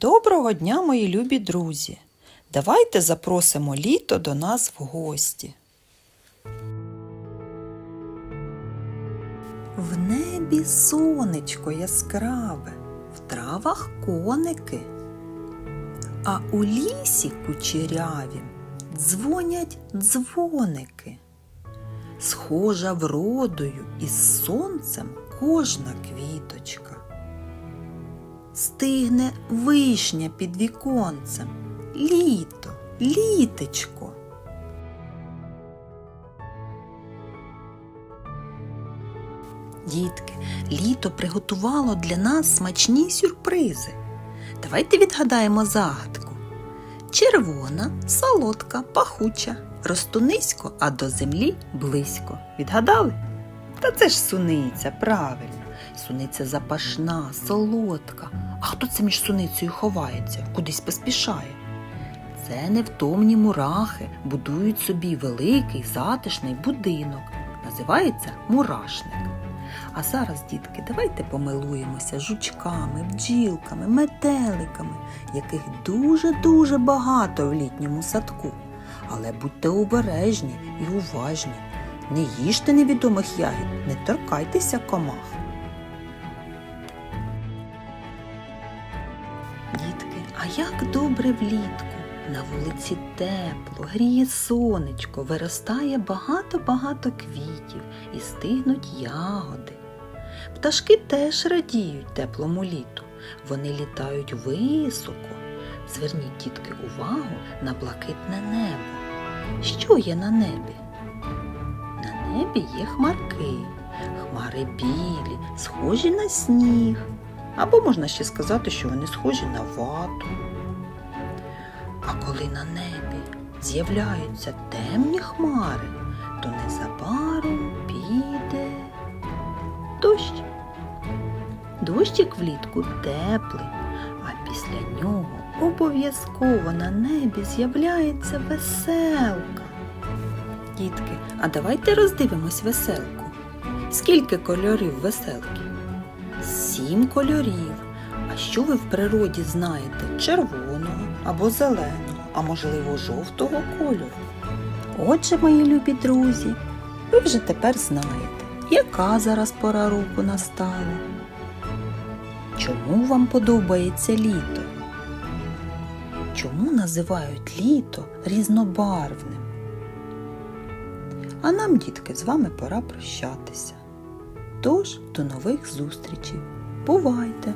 Доброго дня, мої любі друзі! Давайте запросимо літо до нас в гості. В небі сонечко яскраве, в травах коники, а у лісі кучерявім дзвонять дзвоники. Схожа вродою із сонцем кожна квіточка. Стигне вишня під віконцем. Літо, літечко. Дітки, літо приготувало для нас смачні сюрпризи. Давайте відгадаємо загадку. Червона, солодка, пахуча, росту низько, а до землі близько. Відгадали? Та це ж суниця, правильно. Суниця запашна, солодка. А хто це між суницею ховається, кудись поспішає? Це невтомні мурахи будують собі великий затишний будинок. Називається мурашник. А зараз, дітки, давайте помилуємося жучками, бджілками, метеликами, яких дуже-дуже багато в літньому садку. Але будьте обережні і уважні. Не їжте невідомих ягід, не торкайтеся комах. Дітки, а як добре влітку. На вулиці тепло, гріє сонечко, виростає багато-багато квітів і стигнуть ягоди. Пташки теж радіють теплому літу. Вони літають високо. Зверніть, дітки, увагу на блакитне небо. Що є на небі? На небі є хмарки. Хмари білі, схожі на сніг. Або можна ще сказати, що вони схожі на вату. А коли на небі з'являються темні хмари, то незабаром піде дощ. Дощик влітку теплий, а після нього обов'язково на небі з'являється веселка. Дітки, а давайте роздивимось веселку. Скільки кольорів веселки? Сім кольорів. А що ви в природі знаєте червоного або зеленого, а можливо жовтого кольору? Отже, мої любі друзі, ви вже тепер знаєте, яка зараз пора року настала. Чому вам подобається літо? Чому називають літо різнобарвним? А нам, дітки, з вами пора прощатися. Тож, до нових зустрічей. Бувайте!